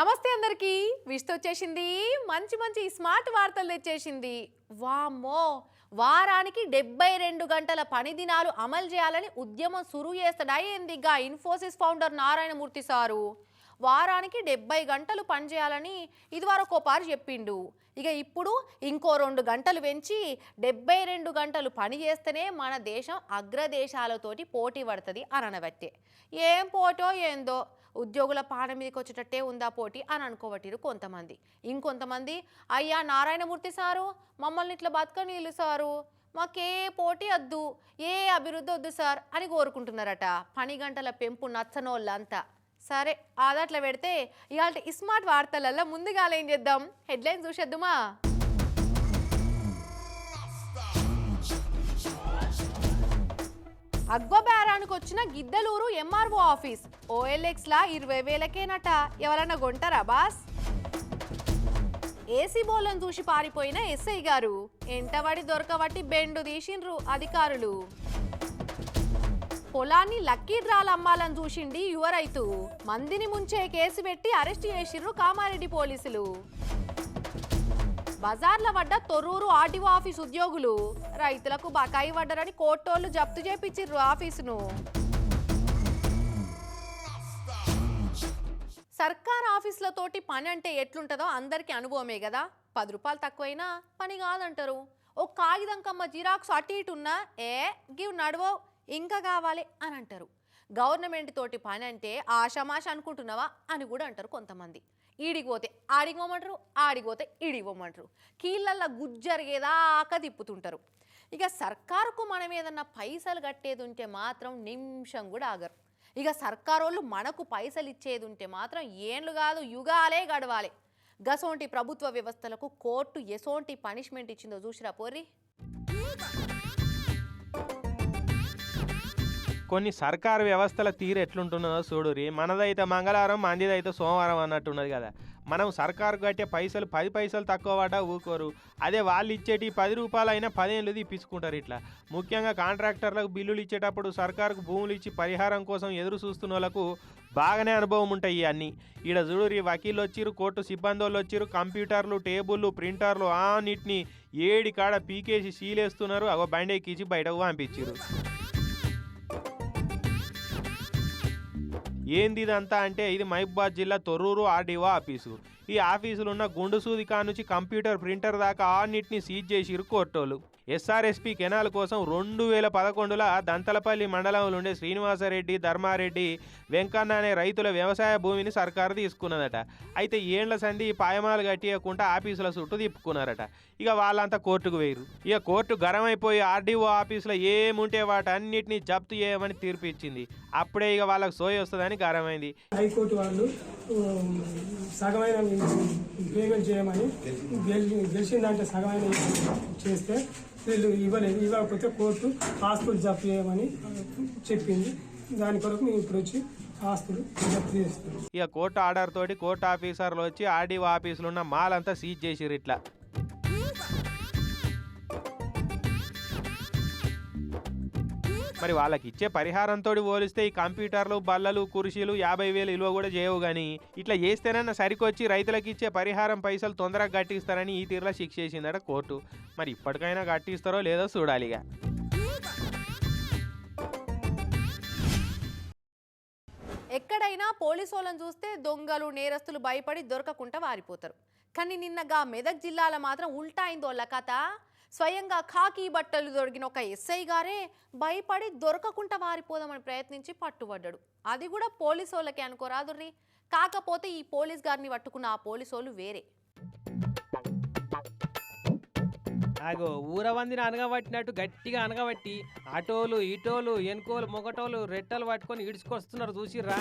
నమస్తే అందరికీ. విష్తో వచ్చేసింది. మంచి మంచి స్మార్ట్ వార్తలు తెచ్చేసింది. వామ్మో! వారానికి డెబ్బై రెండు గంటల పని దినాలు అమలు చేయాలని ఉద్యమం సురు చేస్తాడా ఏందిగా ఇన్ఫోసిస్ ఫౌండర్ నారాయణమూర్తి సారు. వారానికి డెబ్బై గంటలు పనిచేయాలని ఇదివరకు పారు చెప్పిండు. ఇక ఇప్పుడు ఇంకో రెండు గంటలు పెంచి డెబ్బై రెండు గంటలు పని చేస్తేనే మన దేశం అగ్రదేశాలతోటి పోటీ పడుతుంది అని అనబట్టే ఏం పోటో ఏందో ఉద్యోగుల పాన మీదకి వచ్చేటట్టే ఉందా పోటీ అని అనుకోబట్టిరు కొంతమంది. ఇంకొంతమంది అయ్యా నారాయణమూర్తి సారు మమ్మల్ని ఇట్లా బతకనీళ్ళు సారు మాకే పోటీ వద్దు ఏ అభివృద్ధి వద్దు సార్ అని కోరుకుంటున్నారట. పని గంటల పెంపు నచ్చనోళ్ళంతా. సరే అదట్లా పెడితే ఇవాళ స్మార్ట్ వార్తలలో ముందుగా ఏం చేద్దాం. హెడ్లైన్ చూసేద్దుమా? అగ్వబేరానికి వచ్చిన గిద్దలూరు ఎంఆర్ఓ ఆఫీస్. ఓఎల్ఎక్స్ లా ఇరవై వేలకేనట. ఎవరన్నా కొంటారా బాస్? ఏసీ బోలను చూసి పారిపోయిన ఎస్ఐ గారు? ఎంటబడి దొరకబట్టి బెండు తీసిండ్రు అధికారులు. పొలాన్ని లక్కీ డ్రాలు అమ్మాలని చూసిండి యువ రైతు. మందిని ముంచే కేసు పెట్టి అరెస్ట్ చేసిర్రు కామారెడ్డి పోలీసులు. బజార్ల పడ్డ తొర్రూరు ఆర్టీఓ ఆఫీస్ ఉద్యోగులు. రైతులకు బకాయి వడ్డరని కోర్టోళ్ళు జప్తు చేపించిర్రు ఆఫీసును. సర్కార్ ఆఫీసులతోటి పని అంటే ఎట్లుంటుందో అందరికీ అనుభవమే కదా పది రూపాయలు తక్కువైనా పని కాదంటారు. ఓ కాగితం కమ్మ జిరాక్స్ అటు ఇటు ఉన్నా ఏ గివ్ నడవో ఇంకా కావాలి అని అంటారు. గవర్నమెంట్ తోటి పని అంటే ఆషామాష అనుకుంటున్నావా అని కూడా అంటారు కొంతమంది. ఈడికి పోతే ఆడికి పోమంటారు ఆడికి పోతే ఈడికి పోమంటారు. కీళ్ళల్లో గుజ్జరిగేదాకా తిప్పుతుంటారు. ఇక సర్కారుకు మనం ఏదన్నా పైసలు కట్టేది ఉంటే మాత్రం నిమిషం కూడా ఆగరు. ఇక సర్కారోళ్ళు మనకు పైసలు ఇచ్చేది ఉంటే మాత్రం ఏండ్లు కాదు యుగాలే గడవాలి. గసోంటి ప్రభుత్వ వ్యవస్థలకు కోర్టు ఎసోంటి పనిష్మెంట్ ఇచ్చిందో చూసిరా పోర్రి? కొన్ని సర్కారు వ్యవస్థల తీరు ఎట్లుంటున్నదో చూడురి మనదైతే మంగళవారం మందిదైతే సోమవారం అన్నట్టున్నది కదా. మనం సర్కారు కట్టే పైసలు పది పైసలు తక్కువ పడ్డా ఊకోరు. అదే వాళ్ళు ఇచ్చేటి పది రూపాయలు అయినా పదేళ్ళు తీపించుకుంటారు ఇట్లా. ముఖ్యంగా కాంట్రాక్టర్లకు బిల్లులు ఇచ్చేటప్పుడు సర్కారుకు భూములు ఇచ్చి పరిహారం కోసం ఎదురు చూస్తున్న వాళ్ళకు బాగానే అనుభవం ఉంటాయి ఇవన్నీ ఈడ చూడురి వకీళ్ళు వచ్చిరు కోర్టు సిబ్బంది వాళ్ళు వచ్చిరు కంప్యూటర్లు టేబుల్లు ప్రింటర్లు అన్నిటిని ఏడి కాడ పీకేసి సీలేస్తున్నారు. అగో బండి ఎక్కించి బయటకు పంపించారు ఏంది ఇదంతా అంటే ఇది మహిబాద్ జిల్లా తొర్రూరు ఆర్డీఓ ఆఫీసు. ఈ ఆఫీసులో ఉన్న గుండు సూది కానుంచి కంప్యూటర్ ప్రింటర్ దాకా అన్నిటిని సీజ్ చేసిరు కోర్టోలు ఎస్ఆర్ఎస్పి కెనాల్ కోసం రెండు వేల పదకొండుల దంతలపల్లి మండలంలో ఉండే శ్రీనివాసరెడ్డి ధర్మారెడ్డి వెంకన్న అనే రైతుల వ్యవసాయ భూమిని సర్కారు తీసుకున్నదట. అయితే ఏండ్ల సంధి పాయమాలు కట్టియకుండా ఆఫీసుల చుట్టూ తిప్పుకున్నారట. ఇక వాళ్ళంతా కోర్టుకు వేయరు. ఇక కోర్టు గరమైపోయి ఆర్డీఓ ఆఫీసులో ఏముంటే వాటన్నిటిని జప్తు చేయమని తీర్పు ఇచ్చింది అప్పుడే ఇక వాళ్ళకి సోయి వస్తుందని గరమైంది హైకోర్టు వాళ్ళు సగమైన పేమెంట్ చేయమని గెలిచిందంటే సగమైన చేస్తే వీళ్ళు ఇవ్వలేదు ఇవ్వకపోతే కోర్టు ఆస్తులు జప్తు చేయమని చెప్పింది. దాని కొరకు మేము ఇప్పుడు వచ్చి ఆస్తులు జప్తు చేస్తున్నాం. ఇక కోర్టు ఆర్డర్ తోటి కోర్టు ఆఫీసర్లు వచ్చి ఆర్డీఓ ఆఫీసులు ఉన్న మాల్ అంతా సీజ్ చేసిరు ఇట్లా. మరి వాళ్ళకి ఇచ్చే పరిహారంతో పోలిస్తే ఈ కంప్యూటర్లు బల్లలు కుర్చీలు యాభై వేలు విలువ కూడా చేయవు కానీ ఇట్లా చేస్తేనన్నా సరికొచ్చి రైతులకు ఇచ్చే పరిహారం పైసలు తొందరగా కట్టిస్తారని ఈ తీరులో శిక్ష చేసిందట కోర్టు. మరి ఇప్పటికైనా కట్టిస్తారో లేదో చూడాలిగా. ఎక్కడైనా పోలీసు వాళ్ళని చూస్తే దొంగలు నేరస్తులు భయపడి దొరకకుండా వారిపోతారు. కానీ నిన్నగా మెదక్ జిల్లాలో మాత్రం ఉల్టా అయిందోళ్ళ కథ. స్వయంగా ఖాకీ బట్టలు దొరికిన ఒక ఎస్ఐ గారే భయపడి దొరకకుండా వారిపోదామని ప్రయత్నించి పట్టుబడ్డాడు. అది కూడా పోలీసు వాళ్ళకి అనుకోరాదుర్రి కాకపోతే ఈ పోలీస్ గారిని పట్టుకున్న ఆ పోలీసు వాళ్ళు వేరే. ఆగో ఊరవందిని అనగబట్టినట్టు గట్టిగా అనగబట్టి అటోలు ఇటోలు ఎనుకోలు మొగటోలు రెట్టలు పట్టుకొని ఈడ్చుకొస్తున్నారు చూసిర్రా?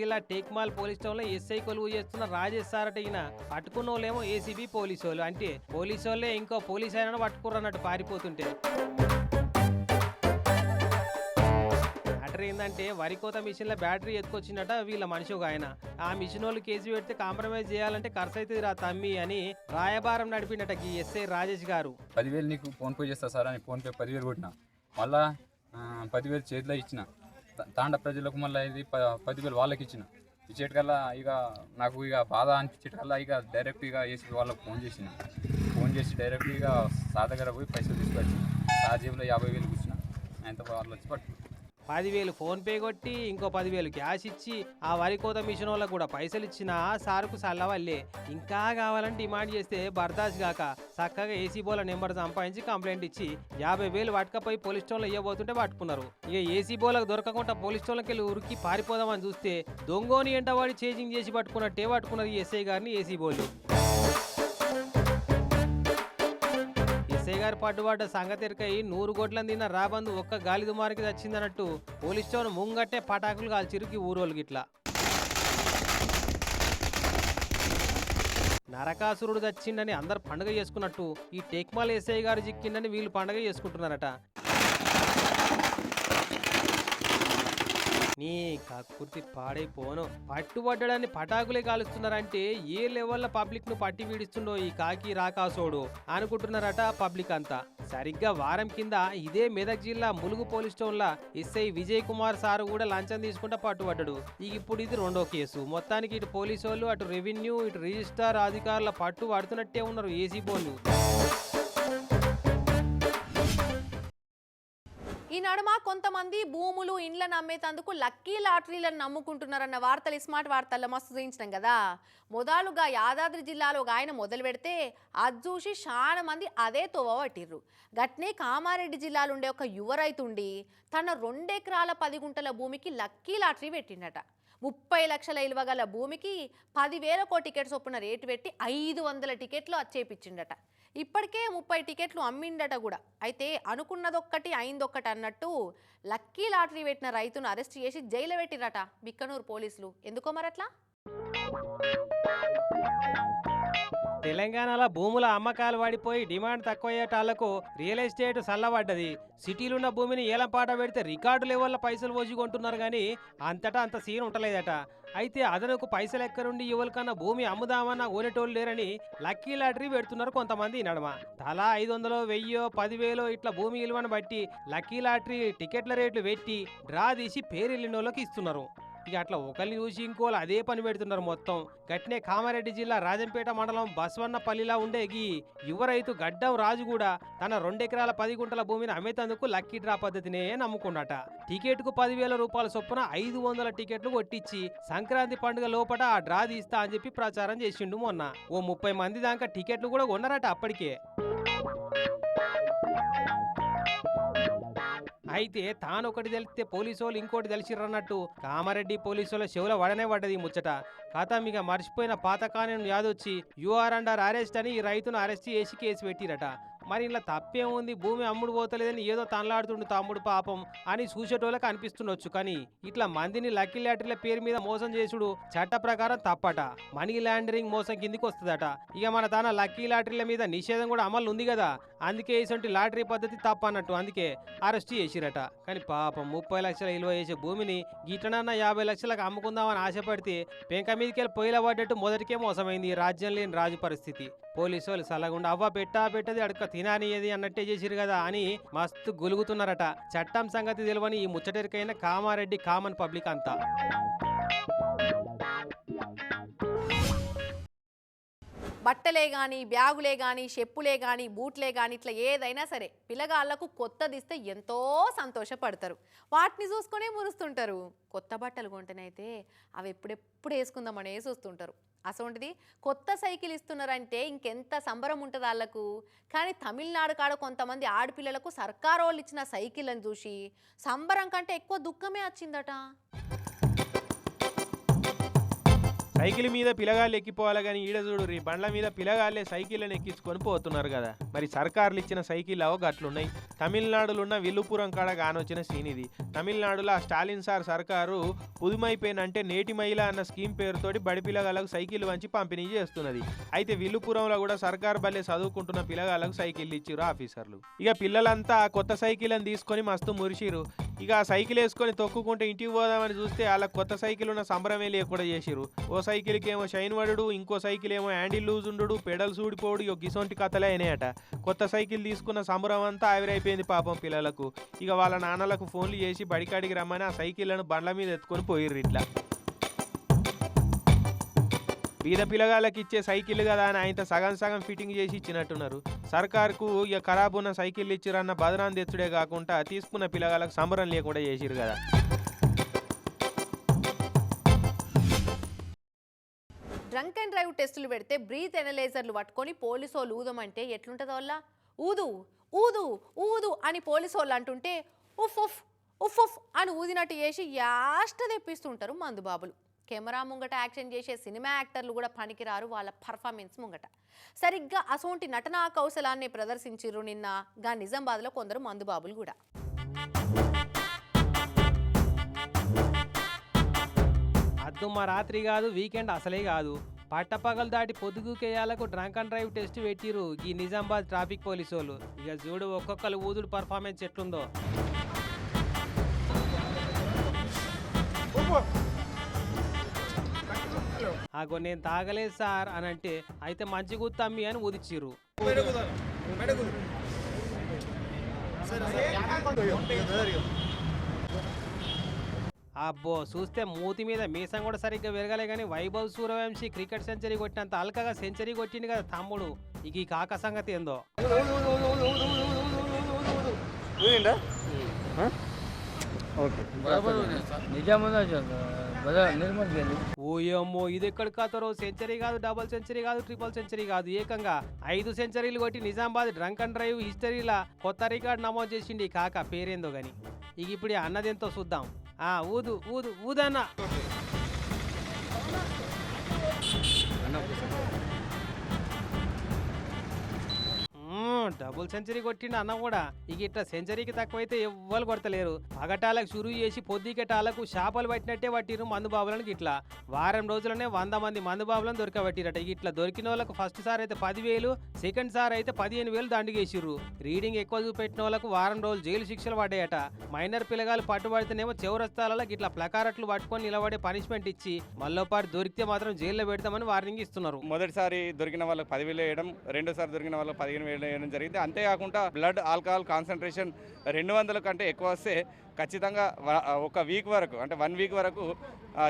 జిల్లా టేక్మాల్ పోలీస్ స్టేషన్లో ఎస్ఐ కొలువు చేస్తున్న రాజేష్ సారట ఈయన. పట్టుకున్న వాళ్ళేమో ఏసీబీ పోలీసు వాళ్ళు అంటే పోలీసు వాళ్ళే ఇంకో పోలీస్ అయినా పట్టుకుర్రన్నట్టు పారిపోతుంటే. మ్యాటర్ ఏంటంటే వరి కోత మిషన్ల బ్యాటరీ ఎత్తుకొచ్చినట వీళ్ళ మనిషి ఒక ఆయన. ఆ మిషన్ వాళ్ళు కేసు పెడితే కాంప్రమైజ్ చేయాలంటే ఖర్చు అవుతుంది రా తమ్మి అని రాయబారం నడిపినట ఈ ఎస్ఐ రాజేష్ గారు. పదివేలు నీకు ఫోన్ పే చేస్తా సార్ అని ఫోన్ పే పదివేలు కొట్టిన. మళ్ళా పదివేలు చేతిలో ఇచ్చిన. తాండ ప్రజలకు మళ్ళీ ఇది ప- పదివేలు వాళ్ళకి ఇచ్చిన ఇచ్చేటికల్లా ఇక నాకు ఇక బాధ అనిపించేటికల్లా ఇక డైరెక్ట్ ఇక ఏసీ వాళ్ళకి ఫోన్ చేసిన. ఫోన్ చేసి డైరెక్ట్ ఇక సా దగ్గర పోయి పైసలు తీసుకొచ్చి సా జేబులో యాభై వేలు కూర్చున్నా. ఆయనతో వాళ్ళు వచ్చి పట్టు పదివేలు ఫోన్ పే కొట్టి ఇంకో పదివేలు క్యాష్ ఇచ్చి ఆ వరి కోత మిషన్ వాళ్ళకు కూడా పైసలు ఇచ్చినా సారుకు సల్లవల్లే ఇంకా కావాలని డిమాండ్ చేస్తే బర్దాష్ కాక చక్కగా ఏసీ బోల నెంబర్ సంపాదించి కంప్లైంట్ ఇచ్చి యాభై వేలు పట్టుకపోయి పోలీస్ స్టోన్లో ఇవ్వబోతుంటే పట్టుకున్నారు. ఇక ఏసీ బోలకు దొరకకుండా పోలీస్ స్టోన్లకి వెళ్ళి ఉరికి పారిపోదామని చూస్తే దొంగోని ఎంట వాడి చేజింగ్ చేసి పట్టుకున్నట్టే పట్టుకున్నారు ఈ ఎస్ఐ గారిని ఏసీ బోలు. ఎస్ఐ పడ్డువాడ పట్టుబడ్డ నూరు గొడ్లను తిన్న రాబందు ఒక్క గాలి దుమారికి వచ్చిందన్నట్టు పోలీస్ స్టేషన్ ముంగట్టే పటాకులు కాల్చిరికి ఊరోలు గిట్లా. నరకాసురుడు చచ్చిండని అందరు పండుగ చేసుకున్నట్టు ఈ టెక్మాల్ ఎస్ఐ గారు చిక్కిండని వీళ్ళు పండుగ చేసుకుంటున్నారట. నీ కక్కుర్తి పాడైపోను. పట్టుబడ్డాన్ని పటాకులే కాలుస్తున్నారంటే ఏ లెవెల్ల పబ్లిక్ను పట్టి వీడిస్తుండో ఈ కాకి రాకాసోడు? అనుకుంటున్నారట పబ్లిక్ అంతా. సరిగ్గా వారం కింద ఇదే మెదక్ జిల్లా ములుగు పోలీస్ స్టేషన్ల ఎస్ఐ విజయ్ కుమార్ సారు కూడా లంచం తీసుకుంటా పట్టుబడ్డాడు. ఇక ఇప్పుడు ఇది రెండో కేసు. మొత్తానికి ఇటు పోలీసు వాళ్ళు అటు రెవెన్యూ ఇటు రిజిస్టార్ అధికారుల పట్టు పడుతున్నట్టే ఉన్నారు ఏసీ బోన్లు నడుమ? కొంతమంది భూములు ఇండ్లను అమ్మేతందుకు లక్కీ లాటరీలను నమ్ముకుంటున్నారన్న వార్తలు స్మార్ట్ వార్తల్లో మస్తు చూయించినాం కదా. మొదలుగా యాదాద్రి జిల్లాలో ఒక ఆయన మొదలు పెడితే అది చూసి చాలా మంది అదే తోవ పట్టిర్రు. గట్నే కామారెడ్డి జిల్లాలో ఉండే ఒక యువ రైతుండి తన రెండెకరాల పది గుంటల భూమికి లక్కీ లాటరీ పెట్టిండట. ముప్పై లక్షల ఇలువ గల భూమికి పదివేలకో టికెట్ చొప్పున రేటు పెట్టి ఐదు వందల టికెట్లు అచ్చేపించిండట ఇప్పటికే ముప్పై టికెట్లు అమ్మిండట కూడా. అయితే అనుకున్నదొక్కటి అయిందొక్కటి అన్నట్టు లక్కీ లాటరీ పెట్టిన రైతును అరెస్ట్ చేసి జైలు పెట్టిరట బిక్కనూరు పోలీసులు. ఎందుకో మరట్లా? తెలంగాణలో భూముల అమ్మకాలు పడిపోయి డిమాండ్ తక్కువయ్యేటాళ్ళకు రియల్ ఎస్టేట్ సల్లబడ్డది. సిటీలున్న భూమిని ఏలంపాట పెడితే రికార్డు లెవెల్లో పైసలు పోసుకుంటున్నారు కానీ అంతటా అంత సీన్ ఉండలేదట. అయితే అదనకు పైసలు ఎక్కడుండి ఎవరికన్నా భూమి అమ్ముదామన్న ఓనేటోళ్ళు లేరని లక్కీ లాటరీ పెడుతున్నారు కొంతమంది నడమ. తలా ఐదు వందలో వెయ్యో పదివేలో ఇట్లా భూమి విలువను బట్టి లక్కీ లాటరీ టికెట్ల రేట్లు పెట్టి డ్రా తీసి పేరు వాళ్ళకి ఇస్తున్నారు. ఇక అట్లా ఒకరిని చూసి ఇంకోళ్ళు అదే పని పెడుతున్నారు మొత్తం. గట్నే కామారెడ్డి జిల్లా రాజంపేట మండలం బస్వన్నపల్లిలా ఉండే యువ రైతు గడ్డం రాజు కూడా తన రెండెకరాల పది గుంటల భూమిని అమ్మేతందుకు లక్కీ డ్రా పద్ధతినే నమ్ముకున్నట. టికెట్కు పదివేల రూపాయల చొప్పున ఐదు వందల టికెట్లు కొట్టించి సంక్రాంతి పండుగ లోపల ఆ డ్రా తీస్తా అని చెప్పి ప్రచారం చేసిండు మొన్న. ఓ ముప్పై మంది దాకా టికెట్లు కూడా కొన్నారట అప్పటికే. అయితే తాను ఒకటి తెలిస్తే పోలీసు వాళ్ళు ఇంకోటి తెలిసిరన్నట్టు కామారెడ్డి పోలీసు వాళ్ళ చెవుల వడనే పడ్డది ముచ్చట. కథ ఇక మర్చిపోయిన పాతకాని యాదొచ్చి యూఆర్ అండర్ అరెస్ట్ అని ఈ రైతును అరెస్ట్ చేసి కేసు పెట్టిరట. మరి ఇలా తప్పేముంది? భూమి అమ్ముడు పోతలేదని ఏదో తనలాడుతుండు తమ్ముడు పాపం అని చూసేటోళ్ళకి అనిపిస్తుండొచ్చు. కానీ ఇట్లా మందిని లక్కీ లాటరీల పేరు మీద మోసం చేసుడు చట్ట ప్రకారం తప్పట. మనీ లాండరింగ్ మోసం కిందికి వస్తుందట ఇక మన తన లక్కీ లాటరీల మీద నిషేధం కూడా అమలు ఉంది కదా? అందుకే ఇటువంటి లాటరీ పద్ధతి తప్పన్నట్టు. అందుకే అరెస్ట్ చేసిరట. కానీ పాపం ముప్పై లక్షల విలువ చేసే భూమిని గిటనన్న యాభై లక్షలకు అమ్ముకుందామని ఆశపడితే పెంక మీదకి వెళ్ళి పొయ్యిల పడ్డట్టు మొదటికే మోసమైంది రాజ్యం లేని రాజు పరిస్థితి. పోలీసు వాళ్ళు సలగుండా అవ్వ పెట్టా పెట్టది అడక తినానియది అన్నట్టే చేసిరు కదా అని మస్తు గొలుగుతున్నారట. చట్టం సంగతి తెలియని ఈ ముచ్చటరికైన కామారెడ్డి కామన్ పబ్లిక్ అంతా. బట్టలే కానీ బ్యాగులే కానీ చెప్పులే కానీ బూట్లే కానీ ఇట్లా ఏదైనా సరే పిల్లగాళ్ళకు కొత్తదిస్తే ఎంతో సంతోషపడతారు. వాటిని చూసుకునే మురుస్తుంటారు. కొత్త బట్టలు కొంటేనైతే అవి ఎప్పుడెప్పుడు వేసుకుందామనే చూస్తుంటారు. అసోంటిది? కొత్త సైకిల్ ఇస్తున్నారంటే ఇంకెంత సంబరం ఉంటుంది వాళ్ళకు కానీ తమిళనాడు కాడ కొంతమంది ఆడపిల్లలకు సర్కారు వాళ్ళు ఇచ్చిన సైకిల్ అని చూసి సంబరం కంటే ఎక్కువ దుఃఖమే వచ్చిందట సైకిల్ మీద పిలగాళ్ళు ఎక్కిపోవాలి కానీ ఈడ చూడు బండ్ల మీద పిలగాళ్ళే సైకిళ్ళని ఎక్కించుకొని పోతున్నారు కదా. మరి సర్కార్లు ఇచ్చిన సైకిల్ అవో గట్లున్నాయి తమిళనాడులో ఉన్న విల్లుపురం కాడ కానొచ్చిన సీన్ ఇది. తమిళనాడులో ఆ స్టాలిన్ సార్ సర్కారు పుదుమైపోయినంటే నేటి మహిళ అన్న స్కీమ్ పేరుతోటి బడి పిల్లగాళ్ళకు సైకిల్ వంచి పంపిణీ చేస్తున్నది. అయితే విల్లుపురంలో కూడా సర్కార్ బల్లే చదువుకుంటున్న పిల్లగాళ్ళకు సైకిల్ ఇచ్చిరు ఆఫీసర్లు. ఇక పిల్లలంతా కొత్త సైకిల్ అని తీసుకొని మస్తు మురిసిరు ఇక ఆ సైకిల్ వేసుకొని తొక్కుకుంటే ఇంటికి పోదామని చూస్తే వాళ్ళ కొత్త సైకిల్ ఉన్న సంబరమే లేకుండా చేసిరు ఓ సైకిల్కి ఏమో షైన్ పడుడు ఇంకో సైకిల్ ఏమో హ్యాండిల్ లూజ్ ఉండు పెడల్స్ ఊడిపోడు ఇక గిసొంటి కథలే అయినాయట. కొత్త సైకిల్ తీసుకున్న సంబరం అంతా ఆవిరైపోయింది పాపం పిల్లలకు. ఇక వాళ్ళ నాన్నలకు ఫోన్లు చేసి బడికాడికి రమ్మని ఆ సైకిళ్ళను బండ్ల మీద ఎత్తుకొని పోయిర్రు ఇట్లా. బీద పిల్లగాళ్ళకి ఇచ్చే సైకిల్ కదా అని ఆయన సగం సగం ఫిట్టింగ్ చేసి ఇచ్చినట్టున్నారు. సర్కార్కు ఇక ఖరాబ్ ఉన్న సైకిల్ ఇచ్చిరన్న బదనాన్ని తెచ్చుడే కాకుండా తీసుకున్న పిల్లగాళ్ళకి సంబరం లేకుండా చేసిరు కదా. డ్రంక్ అండ్ డ్రైవ్ టెస్టులు పెడితే బ్రీత్ ఎనలైజర్లు పట్టుకొని పోలీసోళ్ళు వాళ్ళు ఊదమంటే ఎట్లుంటుంది వల్ల ఊదు ఊదు ఊదు అని పోలీసోళ్ళు వాళ్ళు అంటుంటే ఉఫ్ ఉఫ్ ఉఫ్ ఉఫ్ అని ఊదినట్టు చేసి యాష్ట తెప్పిస్తుంటారు మందుబాబులు. కెమెరా ముంగట యాక్షన్ చేసే సినిమా యాక్టర్లు కూడా పనికిరారు వాళ్ళ పర్ఫార్మెన్స్ ముంగట. సరిగ్గా అసోంటి నటనా కౌశలాన్ని ప్రదర్శించిర్రు నిన్న గా నిజామాబాద్లో కొందరు మందుబాబులు కూడా. అద్దుమ్మ రాత్రి కాదు వీకెండ్ అసలే కాదు. పట్టపగలు దాటి పొద్దుగుకేయాలకు డ్రంక్ అండ్ డ్రైవ్ టెస్ట్ పెట్టిరు ఈ నిజామాబాద్ ట్రాఫిక్ పోలీసు వాళ్ళు ఇక చూడు ఒక్కొక్కరు ఊదుడు పర్ఫార్మెన్స్ ఎట్లుందో. ఆగో నేను తాగలేదు సార్ అని అంటే అయితే మంచి గుత్తమ్మి అని ఊదిచ్చిర్రు. అబ్బో చూస్తే మూతి మీద మీసం కూడా సరిగ్గా పెరగలే కానీ వైభవ్ సూర్యవంశీ క్రికెట్ సెంచరీ కొట్టినంత అల్కగా సెంచరీ కొట్టింది కదా తమ్ముడు. ఇక ఈ కాక సంగతి ఏందో? ఓయమ్మో ఇది ఎక్కడ కాతరో? సెంచరీ కాదు డబుల్ సెంచరీ కాదు ట్రిపుల్ సెంచరీ కాదు. ఏకంగా ఐదు సెంచరీలు కొట్టి నిజామాబాద్ డ్రంక్ అండ్ డ్రైవ్ హిస్టరీలా కొత్త రికార్డు నమోదు చేసింది ఈ కాక పేరేందో గాని. ఇక ఇప్పుడు అన్నదెంతో చూద్దాం. ఆ ఊదు ఊదు ఊదన్న. డబుల్ సెంచరీ కొట్టిండు అన్న కూడా. ఇక ఇట్లా సెంచరీకి తక్కువైతే ఎవ్వరు కొడతలేరు. పగటాలకు చురువు చేసి పొద్దుకెటాలకు చేపలు పట్టినట్టే పట్టిరు మందు బాబులను ఇట్లా వారం రోజులనే వంద మంది మందు బాబులను దొరకబట్టిరట. ఇట్లా దొరికిన వాళ్ళకు ఫస్ట్ సార్ అయితే పదివేలు సెకండ్ సార్ అయితే పదిహేను వేలు దండుగేసిర్రు రీడింగ్ ఎక్కువ చూపెట్టిన వాళ్ళకు వారం రోజులు జైలు శిక్షలు పడ్డాయట. మైనర్ పిల్లగాలు పట్టుబడితేనేమో చౌరస్తాలలో ఇట్లా ప్లకారట్లు పట్టుకొని నిలబడే పనిష్మెంట్ ఇచ్చి మళ్ళోపాటు దొరికితే మాత్రం జైల్లో పెడతామని వార్నింగ్ ఇస్తున్నారు. మొదటిసారి దొరికిన వాళ్ళకి పదివేలు వేయడం రెండోసారి దొరికిన వాళ్ళకి పదిహేను వేలు వేయడం జరిగింది. అంతేకాకుండా బ్లడ్ ఆల్కహాల్ కాన్సన్ట్రేషన్ రెండు వందల కంటే ఎక్కువ వస్తే ఖచ్చితంగా ఒక వీక్ వరకు అంటే వన్ వీక్ వరకు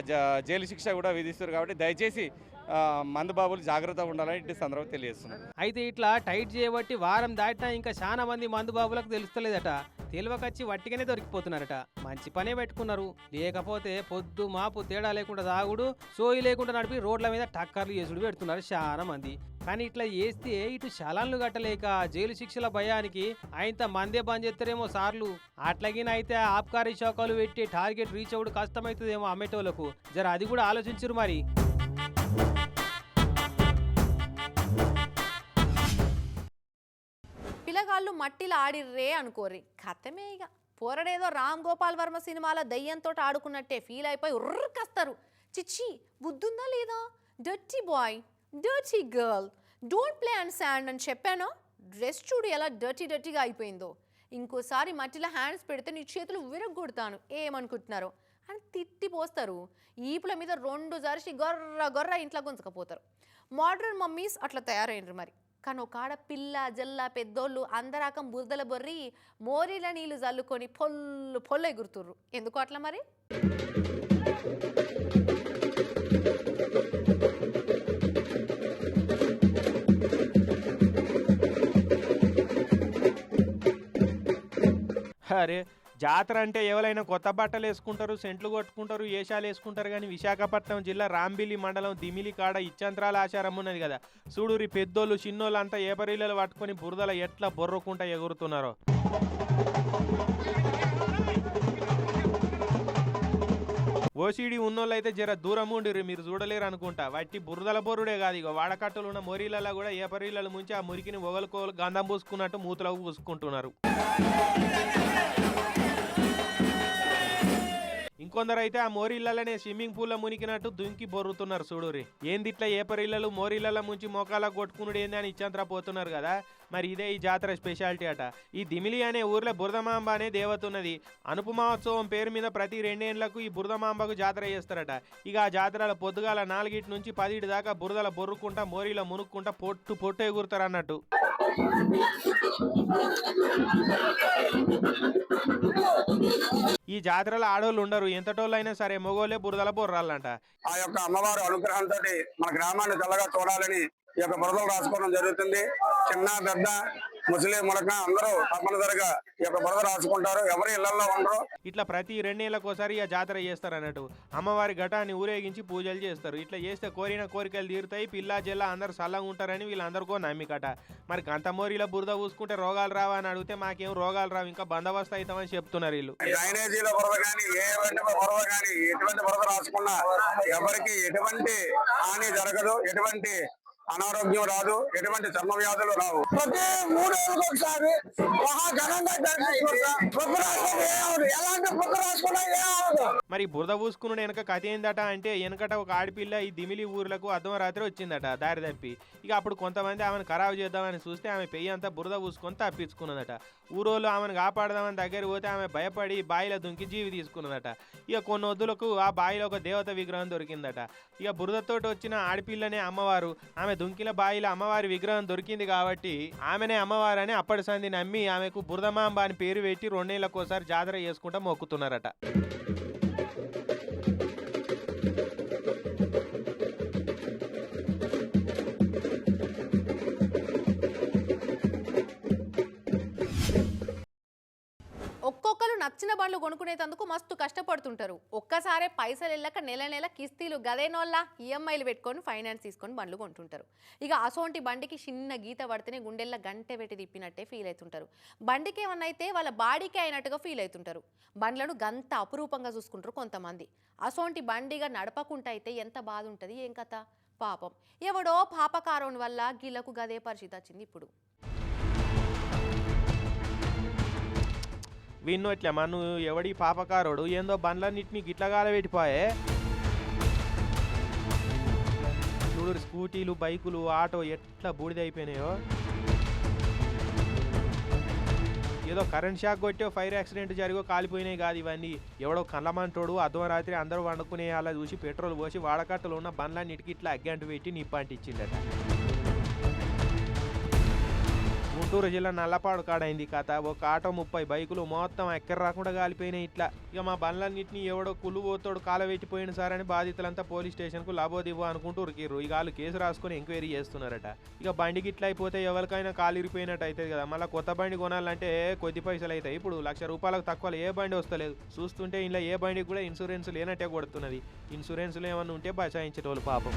జ- జైలు శిక్ష కూడా విధిస్తారు కాబట్టి దయచేసి మందుబాబులు మందు బాబులు జాగ్రత్తగా ఉండాలని ఇటు సందర్భం తెలియజేస్తున్నారు అయితే ఇట్లా టైట్ చేయబట్టి వారం దాటినా ఇంకా చాలా మంది మందు బాబులకు తెలుస్తలేదట. తెలివకచ్చి వట్టిగానే దొరికిపోతున్నారట. మంచి పనే పెట్టుకున్నారు. లేకపోతే పొద్దు మాపు తేడా లేకుండా తాగుడు సోయి లేకుండా నడిపి రోడ్ల మీద టక్కర్లు చేసుడు పెడుతున్నారు చాలా మంది. కానీ ఇట్లా చేస్తే ఇటు శలాన్లు కట్టలేక జైలు శిక్షల భయానికి ఆయనత మందే బంద్ చేస్తారేమో సార్లు. అట్లాగినైతే ఆబ్కారీ చౌకాలు పెట్టి టార్గెట్ రీచ్ అవ్వడు కష్టమవుతుందేమో అమ్మేటోళ్ళకు. జర అది కూడా ఆలోచించరు మరి. చెట్లు మట్టిలో ఆడిర్రే అనుకోర్రి. కథమే ఇక పోరడేదో రామ్ గోపాల్ వర్మ సినిమాలో దయ్యంతో ఆడుకున్నట్టే ఫీల్ అయిపోయి ఉర్రకస్తారు చిచ్చి బుద్ధుందా లేదా? Dirty boy dirty girl don't play and sand అని చెప్పాను? డ్రెస్ చూడు ఎలా డర్టీ డర్టీగా అయిపోయిందో. ఇంకోసారి మట్టిలో హ్యాండ్స్ పెడితే నీ చేతులు విరగొడతాను ఏమనుకుంటున్నారు? అని తిట్టిపోస్తారు ఈపుల మీద రెండు జరిసి గొర్ర గొర్ర ఇంట్లో గుంజకపోతారు మోడర్న్ మమ్మీస్ అట్లా తయారైనరు మరి. కానీ ఒక ఆడ పిల్ల జల్ల పెద్దోళ్ళు అందరాకం బురదల బొర్రి మోరీల నీళ్ళు జల్లుకొని పొల్లు పొల్లు ఎగురుతుర్రు. ఎందుకు అట్లా మరి? అరే జాతర అంటే ఎవరైనా కొత్త బట్టలు వేసుకుంటారు సెంట్లు కొట్టుకుంటారు ఏషాలు వేసుకుంటారు కానీ విశాఖపట్నం జిల్లా రాంబిలి మండలం దిమిలి కాడ ఇచ్చంత్రాల ఆచారం ఉన్నది కదా. చూడురి పెద్దోళ్ళు చిన్నోళ్ళు అంతా ఏపరీలలో పట్టుకొని బురదల ఎట్లా బొర్రకుంటా ఎగురుతున్నారో. ఓసీడీ ఉన్నోళ్ళైతే జర దూరం ఉండిర్రు మీరు చూడలేరు అనుకుంటా. వట్టి బురదల బొరుడే కాదు ఇక వాడకట్టులు ఉన్న మొరీలలో కూడా ఏపరీలలో ముంచి ఆ మురికిని ఒగలుకోలు గంధం పూసుకున్నట్టు మూతలకు పూసుకుంటున్నారు. ఇంకొందరైతే అయితే ఆ మోరీళ్ళనే స్విమ్మింగ్ పూల్లో మునికినట్టు దుంకి బొర్రుతున్నారు చూడురి ఏంది ఇట్లా ఏపరిల్లలు మోరీళ్ళ ముంచి మోకాలకు కొట్టుకునుడు ఏంది అని ఇచ్చంతరా పోతున్నారు కదా? మరి ఇదే ఈ జాతర స్పెషాలిటీ అట. ఈ దిమిలి అనే ఊర్లో బురదమాంబ అనే దేవత ఉన్నది. అనుపు మహోత్సవం పేరు మీద ప్రతి రెండేళ్ళకు ఈ బురదమాంబకు జాతర చేస్తారట. ఇక ఆ జాతరల పొద్దుగాల నాలుగిటి నుంచి పదిటి దాకా బురదల బొర్రుకుంటా మోరీలో మునుక్కుంటా పొట్టు పొట్టు ఎగురుతారు అన్నట్టు. ఈ జాతరలో ఆడవాళ్ళు ఉండరు. ఎంతటోళ్ళు అయినా సరే మొగోళ్ళే బురదల బొర్రాలంట. ఆ యొక్క అమ్మవారు అనుగ్రహంతో మన గ్రామాన్ని తెల్లగా చూడాలని ఈ యొక్క బురదలు రాసుకోవడం జరుగుతుంది. చిన్న పెద్ద ముస్లిం ములక అందరూ తప్పనిసరిగా ఈ యొక్క బురద రాసుకుంటారు. ఎవరి ఇళ్ళలో ఉండరు. ఇట్లా ప్రతి రెండేళ్ళకోసారి ఇక జాతర చేస్తారు అన్నట్టు. అమ్మవారి ఘటాన్ని ఊరేగించి పూజలు చేస్తారు. ఇట్లా చేస్తే కోరిన కోరికలు తీరుతాయి. పిల్లా జిల్లా అందరు సల్లంగా ఉంటారని వీళ్ళందరికో నమ్మికట. మరి గంతమోరిలో బురద పూసుకుంటే రోగాలు రావా అని అడిగితే మాకేం రోగాలు రావు. ఇంకా బందోబస్తు అవుతామని చెప్తున్నారు వీళ్ళు. డ్రైనేజీల బురద కానీ ఎటువంటి బురద కానీ ఎటువంటి బురద రాసుకున్నా ఎవరికి ఎటువంటి హాని జరగదు. ఎటువంటి అనారోగ్యం రాదు ఎటువంటి చర్మ వ్యాధులు రావు. ప్రతి మూడేళ్ళకి ఒకసారి బురద ఎలాంటి రాసుకున్నా ఏమవుదు మరి బురద పూసుకున్న వెనక కథ ఏందట అంటే వెనకట ఒక ఆడపిల్ల ఈ దిమిలి ఊర్లకు అర్ధం రాత్రి వచ్చిందట దారి తప్పి. ఇక అప్పుడు కొంతమంది ఆమెను ఖరాబ్ చేద్దామని చూస్తే ఆమె పెయ్యి అంతా బురద పూసుకొని తప్పించుకున్నదట. ఊరోళ్ళు ఆమెను కాపాడదామని దగ్గర పోతే ఆమె భయపడి బాయిలో దుంకి జీవి తీసుకున్నదట. ఇక కొన్ని వద్దులకు ఆ బాయిలో ఒక దేవత విగ్రహం దొరికిందట. ఇక బురదతోటి వచ్చిన ఆడపిల్లనే అమ్మవారు ఆమె దుంకిల బాయిలో అమ్మవారి విగ్రహం దొరికింది కాబట్టి ఆమెనే అమ్మవారని అప్పటి సంది నమ్మి ఆమెకు బురదమాంబ అని పేరు పెట్టి రెండేళ్ళకోసారి జాతర చేసుకుంటా మొక్కుతున్నారట. బండ్లు కొనుక్కునేందుకు మస్తు కష్టపడుతుంటారు. ఒక్కసారే పైసలు వెళ్ళక నెల నెల కిస్తీలు గదేనోళ్ళ ఈఎంఐలు పెట్టుకొని ఫైనాన్స్ తీసుకొని బండ్లు కొంటుంటారు. ఇక అసోంటి బండికి చిన్న గీత పడితేనే గుండెల్లో గంటె పెట్టి తిప్పినట్టే ఫీల్ అవుతుంటారు. బండికి ఏమన్నైతే వాళ్ళ బాడీకే అయినట్టుగా ఫీల్ అవుతుంటారు. బండ్లను గంత అపురూపంగా చూసుకుంటారు కొంతమంది. అసోంటి బండిగా నడపకుండా అయితే ఎంత బాధ ఉంటుంది ఏం కథ? పాపం. ఎవడో పాపకారం వల్ల గీళ్ళకు గదే పరిస్థితి వచ్చింది ఇప్పుడు. విన్ను ఇట్లా మన ఎవడి పాపకారోడు? ఏందో బండ్లన్నింటినీ గిట్ల పెట్టిపోయే చూడు స్కూటీలు బైకులు ఆటో ఎట్లా బూడిదైపోయినాయో ఏదో కరెంట్ షాక్ కొట్టో ఫైర్ యాక్సిడెంట్ జరిగో కాలిపోయినాయి కాదు ఇవన్నీ. ఎవడో కళ్ళమంటోడు అర్ధం రాత్రి అందరూ వండుకునే అలా చూసి పెట్రోల్ పోసి వాడకట్టలో ఉన్న బండ్లన్నిటికి ఇట్లా అగ్గంటు పెట్టి నిప్పంటిచ్చిండట గుంటూరు జిల్లా నల్లపాడు కాడైంది కథ. ఒక ఆటో ముప్పై బైకులు మొత్తం ఎక్కడ రాకుండా కాలిపోయినాయి ఇట్లా. ఇక మా బండ్లన్నింటినీ ఎవడో కుళ్ళు పోతాడు కాలబెట్టిపోయిన సార్ బాధితులంతా పోలీస్ స్టేషన్కు లాబోదివ్వు అనుకుంటూ ఉరికిర్రు. ఇక వాళ్ళు కేసు రాసుకొని ఎంక్వైరీ చేస్తున్నారట. ఇక బండికి ఇట్లా అయిపోతే ఎవరికైనా కాలు ఇరిపోయినట్టు అవుతుంది కదా. మళ్ళీ కొత్త బండి కొనాలంటే కొద్ది పైసలు అవుతాయి ఇప్పుడు లక్ష రూపాయలకు తక్కువ ఏ బండి వస్తలేదు. చూస్తుంటే ఇలా ఏ బండికి కూడా ఇన్సూరెన్స్ లేనట్టే కొడుతున్నది. ఇన్సూరెన్స్లు ఏమన్నా ఉంటే బచాయించేటోళ్ళు పాపం.